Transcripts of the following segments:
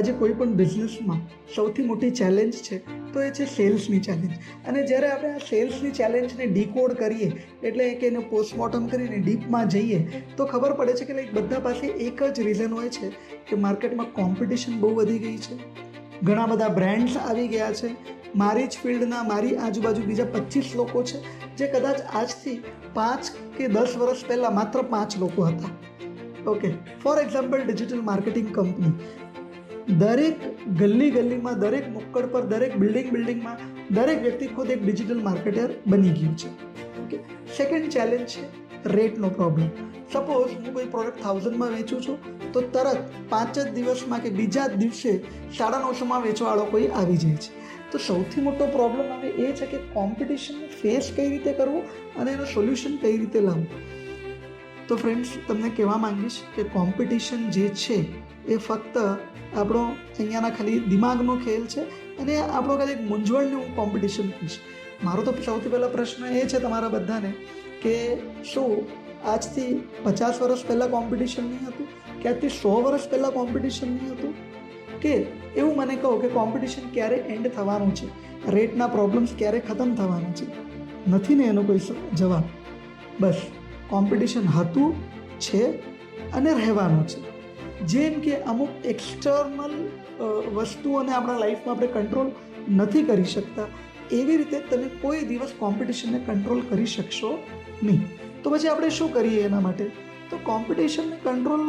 આજે કોઈ પણ બિઝનેસમાં સૌથી મોટી ચેલેન્જ છે, તો એ છે સેલ્સની ચેલેન્જ અને જ્યારે આપણે આ સેલ્સની ચેલેન્જને ડીકોડ કરીએ, એટલે કે એને પોસ્ટમોર્ટમ કરીને ડીપમાં જઈએ, તો ખબર પડે છે કે લાઈક બધા પાસે એક જ રીઝન હોય છે કે માર્કેટમાં કોમ્પિટિશન બહુ વધી ગઈ છે. ઘણા બધા બ્રાન્ડ્સ આવી ગયા છે. મારી જ ફિલ્ડના મારી આજુબાજુ બીજા પચીસ લોકો છે, જે કદાચ આજથી પાંચ કે દસ વર્ષ પહેલાં માત્ર પાંચ લોકો હતા. Okay for example digital marketing company દરેક ગલ્લી ગલ્લીમાં, દરેક મુક્કડ પર, દરેક બિલ્ડિંગ બિલ્ડિંગમાં, દરેક વ્યક્તિ ખુદ એક ડિજિટલ માર્કેટર બની ગયું છે. ઓકે સેકન્ડ ચેલેન્જ છે રેટનો પ્રોબ્લેમ સપોઝ હું કોઈ પ્રોડક્ટ થાઉઝન્ડમાં વેચું છું, તો તરત પાંચ જ દિવસમાં કે બીજા જ દિવસે સાડા નવસોમાં વેચવાવાળો કોઈ આવી જાય છે. તો સૌથી મોટો પ્રોબ્લેમ હવે એ છે કે કોમ્પિટિશન ફેસ કઈ રીતે કરવું અને એનું સોલ્યુશન કઈ રીતે લાવવું? તો ફ્રેન્ડ્સ તમને કહેવા માંગીશ કે કોમ્પિટિશન જે છે એ ફક્ત આપણો અહીંયાના ખાલી દિમાગનો ખેલ છે અને આપણો ખાલી એક મૂંઝવણનું કોમ્પિટિશન કહીશ મારો તો સૌથી પહેલો પ્રશ્ન એ છે તમારા બધાને કે શું આજથી પચાસ વર્ષ પહેલાં કોમ્પિટિશન નહીં હતું? કે આજથી સો વર્ષ પહેલાં કોમ્પિટિશન નહીં હતું? કે એવું મને કહો કે કોમ્પિટિશન ક્યારે એન્ડ થવાનું છે? રેટના પ્રોબ્લેમ્સ ક્યારે ખતમ થવાના છે? નથી ને એનો કોઈ જવાબ. બસ કોમ્પિટિશન હતું, છે અને રહેવાનું છે. જેમ કે અમુક એક્સટર્નલ વસ્તુઓને આપણા લાઈફમાં આપણે કંટ્રોલ નથી કરી શકતા, એવી રીતે તમે કોઈ દિવસ કોમ્પિટિશનને કંટ્રોલ કરી શકશો નહીં. તો પછી આપણે શું કરીએ એના માટે? તો કોમ્પિટિશનને કંટ્રોલ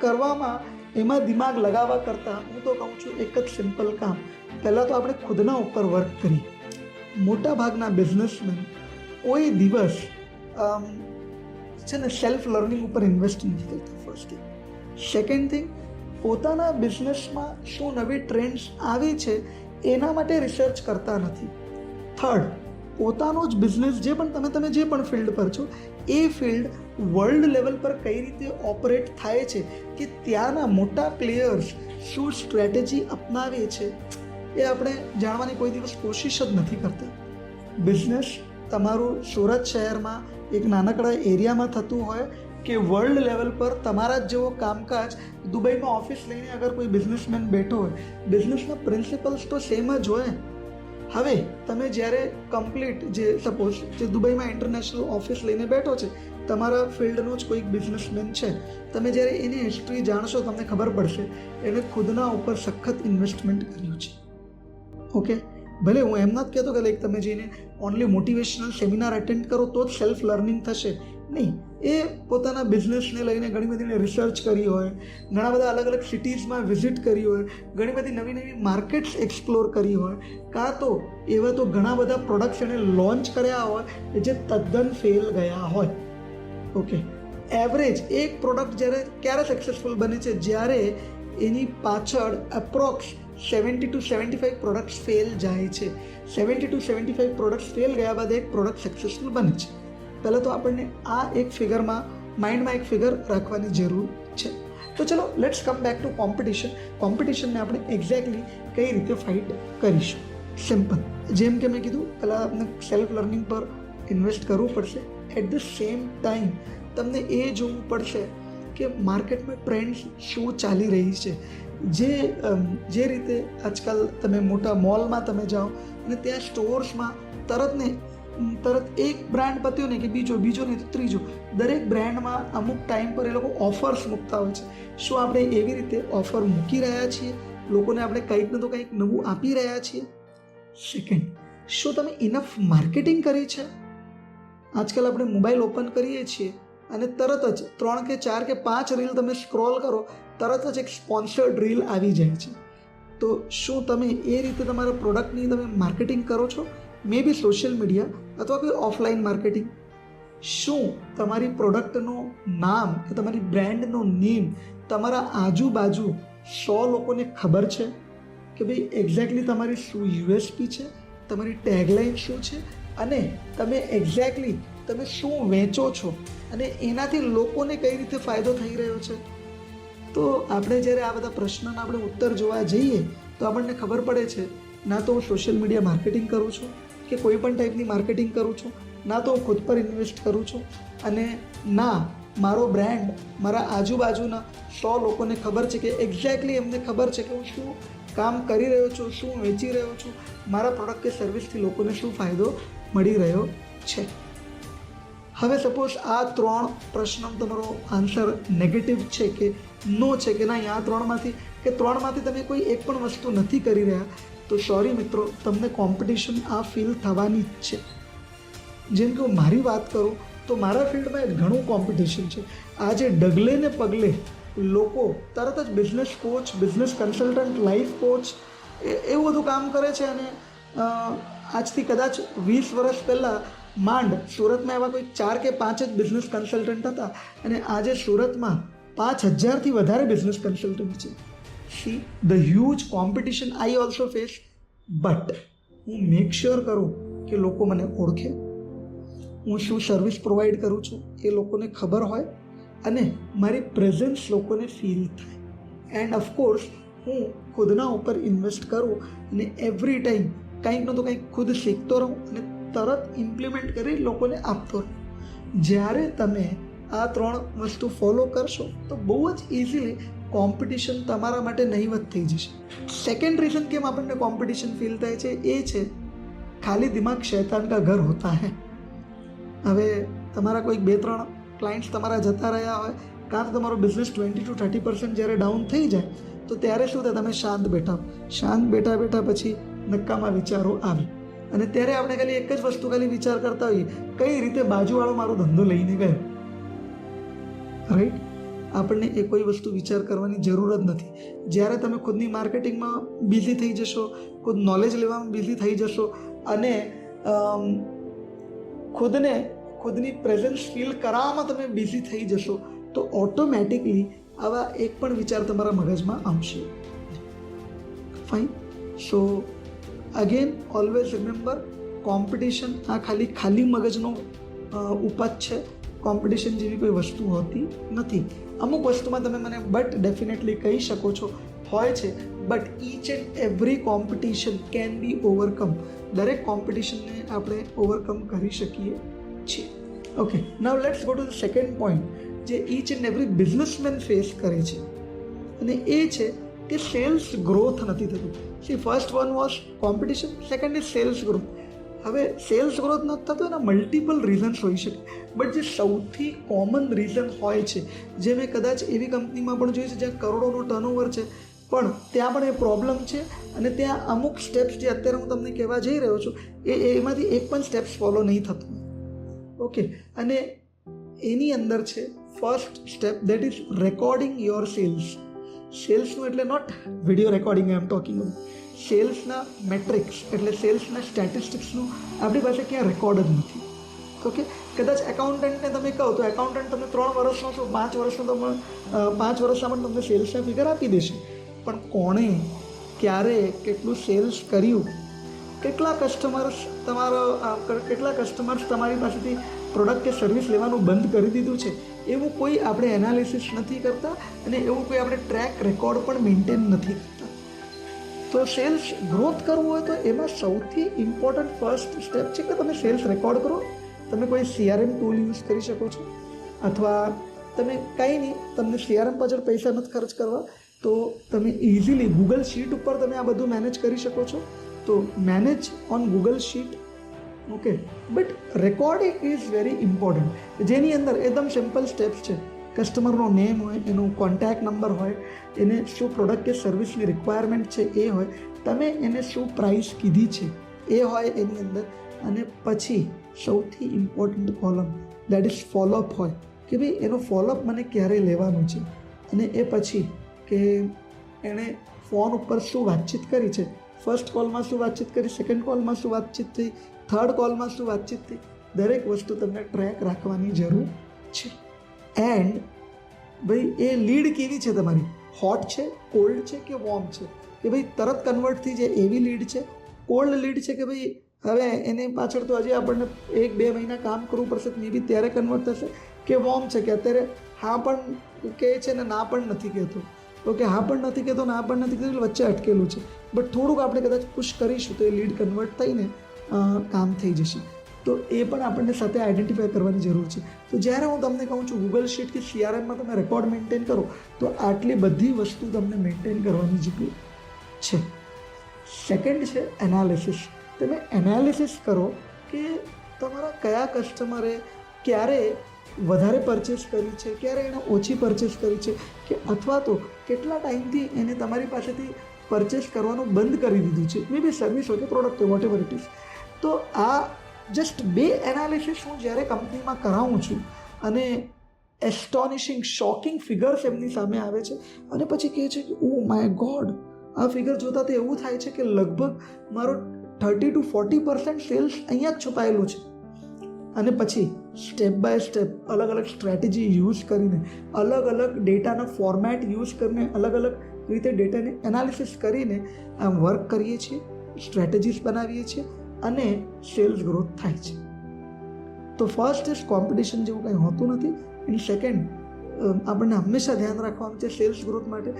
કરવામાં એમાં દિમાગ લગાવવા કરતાં હું તો કહું છું એક જ સિમ્પલ કામ. પહેલાં તો આપણે ખુદના ઉપર વર્ક કરીએ. મોટા ભાગના બિઝનેસમેન કોઈ દિવસ છે ને સેલ્ફ લર્નિંગ ઉપર ઇન્વેસ્ટ નથી કરતા ફર્સ્ટ સેકન્ડ થિંગ પોતાના બિઝનેસમાં શું નવી ટ્રેન્ડ્સ આવી છે, એના માટે રિસર્ચ કરતા નથી. થર્ડ પોતાનો જ બિઝનેસ જે પણ તમે તમે જે પણ ફિલ્ડ પર છો, એ ફિલ્ડ વર્લ્ડ લેવલ પર કઈ રીતે ઓપરેટ થાય છે કે ત્યાંના મોટા પ્લેયર્સ શું સ્ટ્રેટેજી અપનાવે છે, એ આપણે જાણવાની કોઈ દિવસ કોશિશ જ નથી કરતા. બિઝનેસ તમારું સુરત શહેરમાં એક નાનકડા એરિયામાં થતું હોય કે વર્લ્ડ લેવલ પર તમારા જ જેવો કામકાજ દુબઈમાં ઓફિસ લઈને અગર કોઈ બિઝનેસમેન બેઠો હોય બિઝનેસના પ્રિન્સિપલ્સ તો સેમ જ હોય. હવે તમે જ્યારે કમ્પ્લીટ જે સપોઝ જે દુબઈમાં ઇન્ટરનેશનલ ઓફિસ લઈને બેઠો છે, તમારા ફિલ્ડનો જ કોઈક બિઝનેસમેન છે. તમે જ્યારે એની હિસ્ટ્રી જાણશો, તમને ખબર પડશે, એણે ખુદના ઉપર સખત ઇન્વેસ્ટમેન્ટ કર્યું છે. ઓકે ભલે હું એમ નથી કહેતો કે લાઈક તમે જઈને ઓનલી મોટિવેશનલ સેમિનાર અટેન્ડ કરો, તો જ સેલ્ફ લર્નિંગ થશે. નહીં. એ પોતાના બિઝનેસને લઈને ઘણી બધી રિસર્ચ કરી હોય, ઘણા બધા અલગ અલગ સિટીઝમાં વિઝિટ કરી હોય, ઘણી બધી નવી નવી માર્કેટ્સ એક્સપ્લોર કરી હોય, કાં તો એવા તો ઘણા બધા પ્રોડક્ટ્સ એણે લોન્ચ કર્યા હોય જે તદ્દન ફેલ ગયા હોય. ઓકે એવરેજ એક પ્રોડક્ટ જ્યારે ક્યારે સક્સેસફુલ બને છે? જ્યારે એની પાછળ approx seventy to seventy five products fail જાય છે. Seventy to seventy five products fail ગયા બાદ એક પ્રોડક્ટ સક્સેસફુલ બને છે. પહેલાં તો આપણને આ એક ફિગરમાં માઇન્ડમાં એક ફિગર રાખવાની જરૂર છે. તો ચલો let's come back to competition કોમ્પિટિશનને આપણે એક્ઝેક્ટલી કઈ રીતે ફાઇટ કરીશું? સિમ્પલ જેમ કે મેં કીધું પહેલાં આપણે સેલ્ફ લર્નિંગ પર ઇન્વેસ્ટ કરવું પડશે. એટ ધ સેમ ટાઈમ તમને એ જોવું પડશે કે માર્કેટમાં ટ્રેન્ડ શું ચાલી રહી છે. જે જે રીતે આજકાલ તમે મોટા મોલમાં તમે જાઓ અને ત્યાં સ્ટોર્સમાં તરત ને અમ, તરત એક બ્રાન્ડ પત્યો ને કે બીજો બીજો નહીં તો ત્રીજો. દરેક બ્રાન્ડમાં અમુક ટાઈમ પર એ લોકો ઓફર્સ મૂકતા હોય છે. શું આપણે એવી રીતે ઓફર મૂકી રહ્યા છીએ? લોકોને આપણે કંઈક ને તો કંઈક નવું આપી રહ્યા છીએ? સેકન્ડ શું તમે ઇનફ માર્કેટિંગ કરી છે? આજકાલ આપણે મોબાઈલ ઓપન કરીએ છીએ અને તરત જ ત્રણ કે ચાર કે પાંચ રીલ તમે સ્ક્રોલ કરો, તરત જ એક સ્પોન્સર્ડ રીલ આવી જાય છે. તો શું તમે એ રીતે તમારા પ્રોડક્ટની તમે માર્કેટિંગ કરો છો? મે બી સોશિયલ મીડિયા અથવા કોઈ ઓફલાઈન માર્કેટિંગ શું તમારી પ્રોડક્ટનું નામ કે તમારી બ્રાન્ડનું નેમ તમારા આજુબાજુ સો લોકોને ખબર છે? કે ભાઈ એક્ઝેક્ટલી તમારી શું યુએસપી છે? તમારી ટેગલાઇન શું છે? અને તમે એક્ઝેક્ટલી તમે શું વેચો છો? અને એનાથી લોકોને કઈ રીતે ફાયદો થઈ રહ્યો છે? તો આપણે જ્યારે આ બધા પ્રશ્નના આપણે ઉત્તર જોવા જઈએ, તો આપણને ખબર પડે છે, ના તો હું સોશિયલ મીડિયા માર્કેટિંગ કરું છું કે કોઈ પણ ટાઈપની માર્કેટિંગ કરું છું, ના તો હું ખુદ પર ઇન્વેસ્ટ કરું છું અને ના, મારો બ્રાન્ડ મારા આજુબાજુના સો લોકોને ખબર છે કે એક્ઝેક્ટલી એમને ખબર છે કે હું શું કામ કરી રહ્યો છું, શું વેચી રહ્યો છું, મારા પ્રોડક્ટ કે સર્વિસથી લોકોને શું ફાયદો મળી રહ્યો છે. હવે સપોઝ આ ત્રણ પ્રશ્નો તમારો આન્સર નેગેટિવ છે કે નો છે કે ના આ ત્રણમાંથી, કે ત્રણમાંથી તમે કોઈ એક પણ વસ્તુ નથી કરી રહ્યા તો સોરી મિત્રો, તમને કોમ્પિટિશન આ ફીલ થવાની જ છે. જેમ કે હું મારી વાત કરું, તો મારા ફિલ્ડમાં ઘણું કોમ્પિટિશન છે. આજે ડગલે ને પગલે લોકો તરત જ business coach business consultant life coach એવું બધું કામ કરે છે અને આજથી કદાચ વીસ વર્ષ પહેલાં માંડ સુરતમાં એવા કોઈ ચાર કે પાંચ જ બિઝનેસ કન્સલ્ટન્ટ હતા અને આજે સુરતમાં પાંચ હજારથી વધારે બિઝનેસ કન્સલ્ટન્ટ છે. See the huge competition I also face but હું મેક શ્યોર કરું કે લોકો મને ઓળખે. હું શું સર્વિસ પ્રોવાઈડ કરું છું એ લોકોને ખબર હોય અને મારી પ્રેઝન્સ લોકોને ફીલ થાય. એન્ડ ઓફકોર્સ હું ખુદના ઉપર ઇન્વેસ્ટ કરું અને એવરી ટાઈમ કંઈક ન તો કંઈક ખુદ શીખતો રહું અને તરત ઇમ્પ્લિમેન્ટ કરી લોકોને આપતો રહું. જ્યારે તમે આ ત્રણ વસ્તુ ફોલો કરશો, તો બહુ જ ઇઝીલી કોમ્પિટિશન તમારા માટે નહીવત થઈ જશે. સેકન્ડ રીઝન કેમ આપણને કોમ્પિટિશન ફીલ થાય છે એ છે, ખાલી દિમાગ શૈતાન કા ઘર હોતા હે. હવે તમારા કોઈક બે ત્રણ ક્લાયન્ટ્સ તમારા જતા રહ્યા હોય, કાં તો તમારો business twenty to thirty percent જ્યારે ડાઉન થઈ જાય, તો ત્યારે શું થાય? તમે શાંત બેઠા શાંત બેઠા બેઠા પછી નક્કામાં વિચારો આવે. અને ત્યારે આપણે ખાલી એક જ વસ્તુ ખાલી વિચાર કરતા હોઈએ, કઈ રીતે બાજુવાળો મારો ધંધો લઈને ગયો? રાઈટ આપણને એ કોઈ વસ્તુ વિચાર કરવાની જરૂર જ નથી. જ્યારે તમે ખુદની માર્કેટિંગમાં બિઝી થઈ જશો, ખુદ નોલેજ લેવામાં બિઝી થઈ જશો અને ખુદને, ખુદની પ્રેઝન્સ ફીલ કરાવવામાં તમે બિઝી થઈ જશો, તો ઓટોમેટિકલી આવા એક પણ વિચાર તમારા મગજમાં આવશે. Fine so again always remember competition આ ખાલી ખાલી મગજનો ઉપજ છે. કોમ્પિટિશન જેવી કોઈ વસ્તુ હોતી નથી. અમુક વસ્તુમાં તમે મને બટ ડેફિનેટલી કહી શકો છો, હોય છે. But each and every competition can be overcome દરેક કોમ્પિટિશનને આપણે ઓવરકમ કરી શકીએ છીએ. Okay now let's go to the second point જે each and every businessman face કરે છે. અને એ છે કે સેલ્સ ગ્રોથ નથી થતું. See first one was competition second is sales growth હવે સેલ્સ ગ્રોથ નથી થતો એના મલ્ટિપલ રીઝન્સ હોઈ શકે. બટ જે સૌથી કોમન રીઝન હોય છે, જે મેં કદાચ એવી કંપનીમાં પણ જોયું છે, જ્યાં કરોડોનું ટર્નઓવર છે, પણ ત્યાં પણ એ પ્રોબ્લેમ છે અને ત્યાં અમુક સ્ટેપ્સ જે અત્યારે હું તમને કહેવા જઈ રહ્યો છું, એ એમાંથી એક પણ સ્ટેપ્સ ફોલો નહીં થતું. ઓકે અને એની અંદર છે first step that is recording your sales સેલ્સનું એટલે not video recording I am talking સેલ્સના metrics એટલે સેલ્સના સ્ટેટિસ્ટિક્સનું આપણી પાસે ક્યાં રેકોર્ડ જ નથી. ઓકે કદાચ એકાઉન્ટન્ટને તમે કહો, તો એકાઉન્ટન્ટ તમને ત્રણ વર્ષનો છો, પાંચ વર્ષનો તમે પાંચ વર્ષમાં પણ તમને સેલ્સના ફિગર આપી દેશે. પણ કોણે, ક્યારે કેટલું સેલ્સ કર્યું? કેટલા કસ્ટમર્સ તમારો કેટલા કસ્ટમર્સ તમારી પાસેથી પ્રોડક્ટ કે સર્વિસ લેવાનું બંધ કરી દીધું છે? એવું કોઈ આપણે એનાલિસિસ નથી કરતા અને એવું કોઈ આપણે ટ્રેક રેકોર્ડ પણ મેન્ટેન નથી. કરતા તો સેલ્સ ગ્રોથ કરવું હોય તો એમાં સૌથી ઇમ્પોર્ટન્ટ ફર્સ્ટ સ્ટેપ છે કે તમે સેલ્સ રેકોર્ડ કરો. તમે કોઈ સીઆરએમ ટૂલ યુઝ કરી શકો છો. અથવા તમે કંઈ નહીં, તમને સીઆરએમ પાછળ પૈસા નથી ખર્ચ કરવા, તો તમે ઇઝીલી ગૂગલ શીટ ઉપર તમે આ બધું મેનેજ કરી શકો છો. તો manage on Google sheet okay but recording is very important જેની અંદર એકદમ સિમ્પલ સ્ટેપ્સ છે. કસ્ટમરનો નેમ હોય, એનો કોન્ટેક્ટ નંબર હોય, એને શું પ્રોડક્ટ કે સર્વિસની રિક્વાયરમેન્ટ છે એ હોય, તમે એને શું પ્રાઇસ કીધી છે એ હોય એની અંદર. અને પછી સૌથી important column that is follow up હોય, કે ભાઈ એનો ફોલોઅપ મને ક્યારે લેવાનું છે? અને એ પછી કે એણે ફોન ઉપર શું વાતચીત કરી છે? ફર્સ્ટ કોલમાં શું વાતચીત કરી સેકન્ડ કોલમાં શું વાતચીત થઈ થર્ડ કોલમાં શું વાતચીત થઈ? દરેક વસ્તુ તમને ટ્રેક રાખવાની જરૂર છે. એન્ડ ભાઈ, એ લીડ કેવી છે તમારી? હોટ છે કોલ્ડ છે કે વોર્મ છે? કે ભાઈ, તરત કન્વર્ટ થઈ જાય એવી લીડ છે? કોલ્ડ લીડ છે કે ભાઈ, હવે એની પાછળ તો હજી આપણને એક, બે મહિના કામ કરવું પડશે મે બી ત્યારે કન્વર્ટ થશે? કે વોર્મ છે, કે અત્યારે હા પણ કહે છે ને, ના પણ નથી કહેતો. તો કે હા પણ નથી કહેતો, ના પણ નથી કહેતો વચ્ચે અટકેલું છે. બટ થોડુંક આપણે કદાચ પુશ કરીશું તો એ લીડ કન્વર્ટ થઈને કામ થઈ જશે. તો એ પણ આપણને સાથે આઈડેન્ટિફાય કરવાની જરૂર છે. તો જ્યારે હું તમને કહું છું ગૂગલ શીટ કે સીઆરએમમાં તમે રેકોર્ડ મેન્ટેન કરો, તો આટલી બધી વસ્તુ તમને મેન્ટેન કરવાની જરૂર છે. સેકન્ડ છે એનાલિસિસ તમે એનાલિસિસ કરો કે તમારા કયા કસ્ટમરે ક્યારે વધારે પરચેસ કરી છે, ક્યારે એણે ઓછી પરચેસ કરી છે, કે અથવા તો કેટલા ટાઈમથી એને તમારી પાસેથી પરચેસ કરવાનું બંધ કરી દીધું છે. મે બી સર્વિસ હોય કે પ્રોડક્ટ હોય વોટ એવર ઇટ ઇઝ તો આ જસ્ટ બે એનાલિસિસ હું જ્યારે કંપનીમાં કરાવું છું અને એસ્ટોનિશિંગ શોકિંગ ફિગર્સ એમની સામે આવે છે અને પછી કહે છે કે ઓ માય ગોડ આ ફિગર જોતાં તો એવું થાય છે કે લગભગ મારો thirty to forty percent sales અહીંયા જ છુપાયેલું છે. અને પછી સ્ટેપ બાય સ્ટેપ અલગ અલગ સ્ટ્રેટેજી યુઝ કરીને, અલગ અલગ ડેટાના ફોર્મેટ યુઝ કરીને, અલગ અલગ રીતે ડેટાને એનાલિસિસ કરીને આમ વર્ક કરીએ છીએ સ્ટ્રેટેજીસ બનાવીએ છીએ અને સેલ્સ ગ્રોથ થાય છે. તો ફર્સ્ટ ઇઝ કોમ્પિટિશન જેવું કંઈ હોતું નથી. એન્ડ સેકન્ડ આપણને હંમેશા ધ્યાન રાખવાનું છે સેલ્સ ગ્રોથ માટે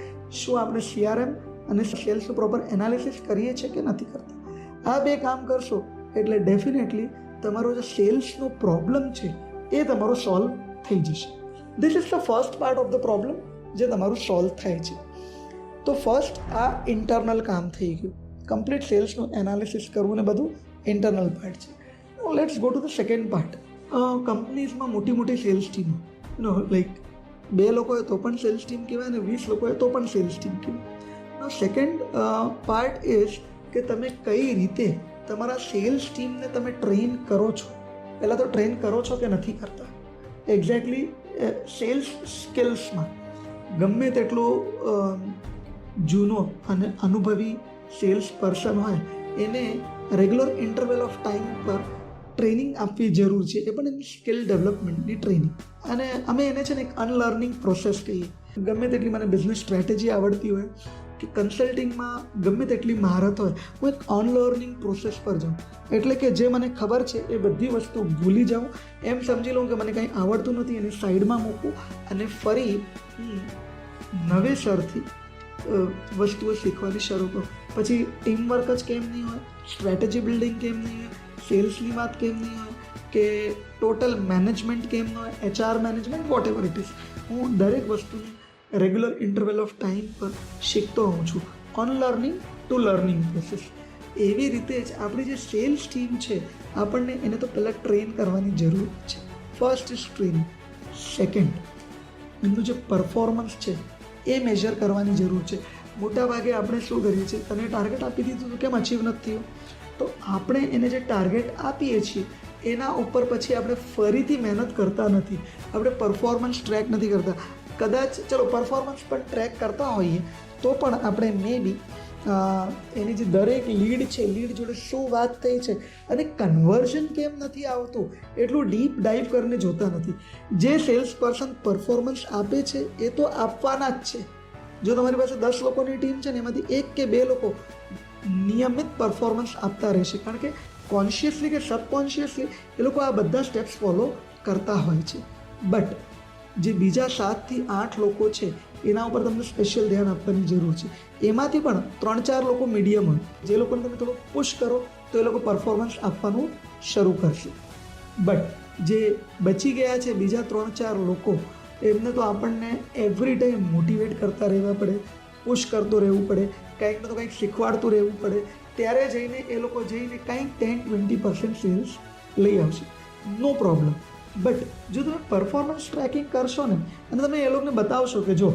શું આપણે સીઆરએમ અને સેલ્સનું પ્રોપર એનાલિસિસ કરીએ છીએ કે નથી કરતા. આ બે કામ કરશો એટલે ડેફિનેટલી તમારો જે સેલ્સનો પ્રોબ્લેમ છે એ તમારો સોલ્વ થઈ જશે. This is the first part of the problem જે તમારું સોલ્વ થાય છે. તો ફર્સ્ટ આ ઇન્ટરનલ કામ થઈ ગયું. કમ્પ્લીટ સેલ્સનું એનાલિસિસ કરવું ને બધું ઇન્ટરનલ પાર્ટ છે. Let's go to the second part કંપનીઝમાં મોટી મોટી સેલ્સ ટીમ નો લાઈક બે લોકો હોય તો પણ સેલ્સ ટીમ કહેવાય અને વીસ લોકો હોય તો પણ સેલ્સ ટીમ કહેવાય. સેકન્ડ પાર્ટ ઇઝ કે તમે કઈ રીતે તમારા સેલ્સ ટીમને તમે ટ્રેન કરો છો? પહેલાં તો ટ્રેન કરો છો કે નથી કરતા? એક્ઝેક્ટલી સેલ્સ સ્કિલ્સમાં ગમે તેટલો જૂનો અને અનુભવી સેલ્સ પર્સન હોય, એને રેગ્યુલર ઇન્ટરવેલ ઓફ ટાઈમ પર ટ્રેનિંગ આપવી જરૂર છે. એ પણ એની સ્કિલ ડેવલપમેન્ટની ટ્રેનિંગ અને અમે એને છે ને એક અનલર્નિંગ પ્રોસેસ કહીએ. ગમે તેટલી મને બિઝનેસ સ્ટ્રેટેજી આવડતી હોય કે કન્સલ્ટિંગમાં ગમે તેટલી મહારત હોય, હું એક અનલર્નિંગ પ્રોસેસ પર જાઉં. એટલે કે જે મને ખબર છે એ બધી વસ્તુ ભૂલી જાઉં. એમ સમજી લઉં કે મને કંઈ આવડતું નથી, એને સાઈડમાં મૂકું અને ફરી નવેસરથી વસ્તુઓ શીખવાની શરૂ કરું. પછી ટીમ વર્ક જ કેમ નહીં હોય? સ્ટ્રેટેજી બિલ્ડિંગ કેમ નહીં હોય? સેલ્સની વાત કેમ નહીં હોય? કે ટોટલ મેનેજમેન્ટ કેમ ન હોય? HR management whatever it is હું દરેક વસ્તુને રેગ્યુલર ઇન્ટરવેલ ઓફ ટાઈમ પર શીખતો હોઉં છું. On learning to learning process એવી રીતે જ આપણી જે સેલ્સ ટીમ છે, આપણને એને તો પહેલાં ટ્રેન કરવાની જરૂર છે. ફર્સ્ટ ઇઝ ટ્રેનિંગ સેકન્ડ એમનું જે પરફોર્મન્સ છે, એ મેજર કરવાની જરૂર છે. મોટાભાગે આપણે શું કરીએ છીએ, તને ટાર્ગેટ આપી દીધું તો કેમ અચીવ નથી થયું? તો આપણે એને જે ટાર્ગેટ આપીએ છીએ, એના ઉપર પછી આપણે ફરીથી મહેનત કરતા નથી. આપણે પરફોર્મન્સ ટ્રેક નથી કરતા. કદાચ, ચલો પરફોર્મન્સ પણ ટ્રેક કરતા હોઈએ, તો પણ આપણે મે બી એની જે દરેક લીડ છે લીડ જોડે શું વાત થઈ છે અને કન્વર્ઝન કેમ નથી આવતું, એટલું ડીપ ડાઈવ કરીને જોતા નથી. જે સેલ્સ પર્સન પરફોર્મન્સ આપે છે, એ તો આપવાના જ છે. જો તમારી પાસે દસ લોકોની ટીમ છે ને, એમાંથી એક કે બે લોકો નિયમિત પરફોર્મન્સ આપતા રહેશે. કારણ કે કોન્શિયસલી કે સબકોન્શિયસલી એ લોકો આ બધા સ્ટેપ્સ ફોલો કરતા હોય છે. બટ જે બીજા સાતથી આઠ લોકો છે, એના ઉપર તમને સ્પેશિયલ ધ્યાન આપવાની જરૂર છે. એમાંથી પણ ત્રણ ચાર લોકો મીડિયમ હોય. જે લોકોને તમે થોડું પુશ કરો, તો એ લોકો પરફોર્મન્સ આપવાનું શરૂ કરશે. બટ જે બચી ગયા છે બીજા ત્રણ ચાર લોકો એમને તો આપણને એવરી ટાઈમ મોટિવેટ કરતા રહેવા પડે પુશ કરતો રહેવું પડે, કંઈક ને તો કંઈક શીખવાડતું રહેવું પડે. ત્યારે જઈને એ લોકો જઈને કંઈક ટેન ટ્વેન્ટી પર્સન્ટ સેલ્સ લઈ આવશે. નો પ્રોબ્લેમ બટ જો તમે પરફોર્મન્સ ટ્રેકિંગ કરશો ને, અને તમે એ લોકોને બતાવશો કે જો,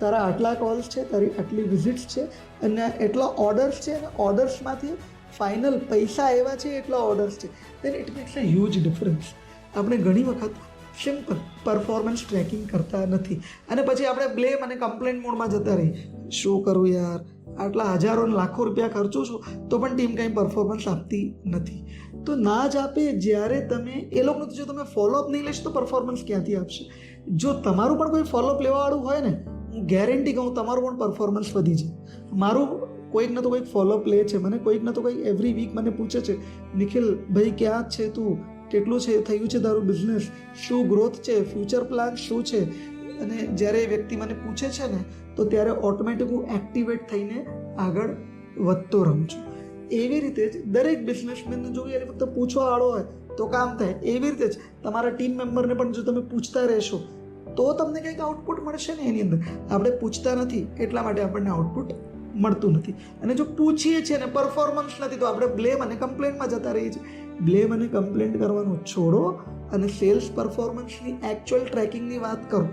તારા આટલા કોલ્સ છે, તારી આટલી વિઝિટ્સ છે, અને એટલા ઓર્ડર્સ છે, અને ઓર્ડર્સમાંથી ફાઇનલ પૈસા એવા છે, એટલા ઓર્ડર્સ છે then it makes a huge difference આપણે ઘણી વખત સિમ્પલ પરફોર્મન્સ ટ્રેકિંગ કરતા નથી. અને પછી આપણે બ્લેમ અને કમ્પ્લેન મોડમાં જતા રહીએ. શું કરું યાર? આટલા હજારો લાખો રૂપિયા ખર્ચું છું, તો પણ ટીમ કંઈ પરફોર્મન્સ આપતી નથી. તો ના જ આપે જ્યારે તમે, એ લોકોનું જો તમે ફોલોઅપ નહીં લેશો તો પરફોર્મન્સ ક્યાંથી આપશે? જો તમારું પણ કોઈ ફોલોઅપ લેવાવાળું હોય ને, હું ગેરંટી કહું તમારું પણ પરફોર્મન્સ વધી છે મારું કોઈક ને તો કોઈક ફોલોઅપ લે છે, મને કોઈક ને તો કંઈક એવરી વીક મને પૂછે છે, નિખિલ, ભાઈ, ક્યાં છે તું? કેટલું છે, થયું છે તારું બિઝનેસ શું ગ્રોથ છે? ફ્યુચર પ્લાન શું છે? અને જ્યારે એ વ્યક્તિ મને પૂછે છે ને, તો ત્યારે ઓટોમેટિક હું એક્ટિવેટ થઈને આગળ વધતો રહું છું. એવી રીતે જ દરેક બિઝનેસમેનને જો એને ફક્ત પૂછવા વાળો હોય, તો કામ થાય. એવી રીતે જ તમારા ટીમ મેમ્બરને પણ જો તમે પૂછતા રહેશો, તો તમને કંઈક આઉટપુટ મળશે ને એની અંદર. આપણે પૂછતા નથી, એટલા માટે આપણને આઉટપુટ મળતું નથી. અને જો પૂછીએ છીએ ને પરફોર્મન્સ નથી, તો આપણે બ્લેમ અને કમ્પ્લેન્ટમાં જતા રહીએ છીએ. બ્લેમ અને કમ્પ્લેન્ટ કરવાનું છોડો અને સેલ્સ પરફોર્મન્સની એકચ્યુઅલ ટ્રેકિંગની વાત કરો,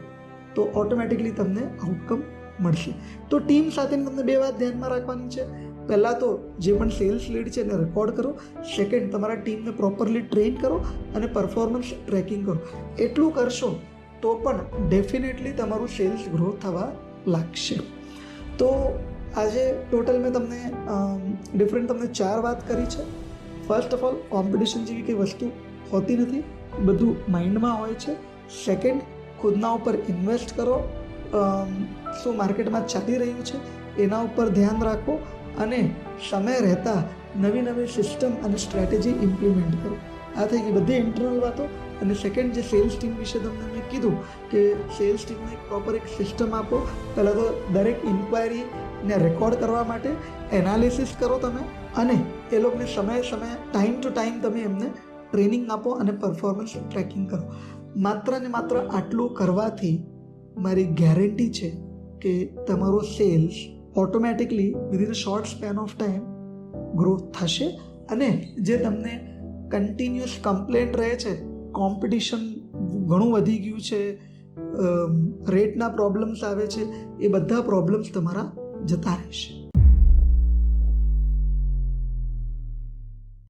તો ઓટોમેટિકલી તમને આઉટકમ મળશે. તો ટીમ સાથે તમને બે વાત ધ્યાનમાં રાખવાની છે. પહેલાં તો જે પણ સેલ્સ લીડ છે એને રેકોર્ડ કરો. સેકન્ડ તમારા ટીમને પ્રોપરલી ટ્રેન કરો અને પરફોર્મન્સ ટ્રેકિંગ કરો. એટલું કરશો તો પણ ડેફિનેટલી તમારું સેલ્સ ગ્રો થવા લાગશે. તો આજે ટોટલ મેં તમને ડિફરન્ટ તમને ચાર વાત કરી છે. ફર્સ્ટ ઓફ ઓલ કોમ્પિટિશન જેવી કંઈ વસ્તુ હોતી નથી, બધું માઇન્ડમાં હોય છે. સેકન્ડ ખુદના ઉપર ઇન્વેસ્ટ કરો. શું માર્કેટમાં ચાલી રહ્યું છે, એના ઉપર ધ્યાન રાખો અને સમય રહેતા નવી નવી સિસ્ટમ અને સ્ટ્રેટેજી ઇમ્પ્લિમેન્ટ કરો. આ થઈ ગઈ બધી ઇન્ટરનલ વાતો. અને સેકન્ડ જે સેલ્સ ટીમ વિશે તમને મેં કીધું કે સેલ્સ ટીમને પ્રોપર એક સિસ્ટમ આપો. પહેલાં તો દરેક ઇન્ક્વાયરીને રેકોર્ડ કરવા માટે એનાલિસિસ કરો તમે અને એ લોકોને સમયે સમયે ટાઈમ ટુ ટાઈમ તમે એમને ટ્રેનિંગ આપો અને પરફોર્મન્સ ટ્રેકિંગ કરો. માત્ર ને માત્ર આટલું કરવાથી મારી ગેરંટી છે કે તમારો sales automatically within short span of time growth થશે અને જે તમને કન્ટિન્યુઅસ કમ્પ્લેન્ટ રહે છે કોમ્પિટિશન ઘણું વધી ગયું છે રેટના પ્રોબ્લેમ્સ આવે છે, એ બધા પ્રોબ્લેમ્સ તમારા જતા રહેશે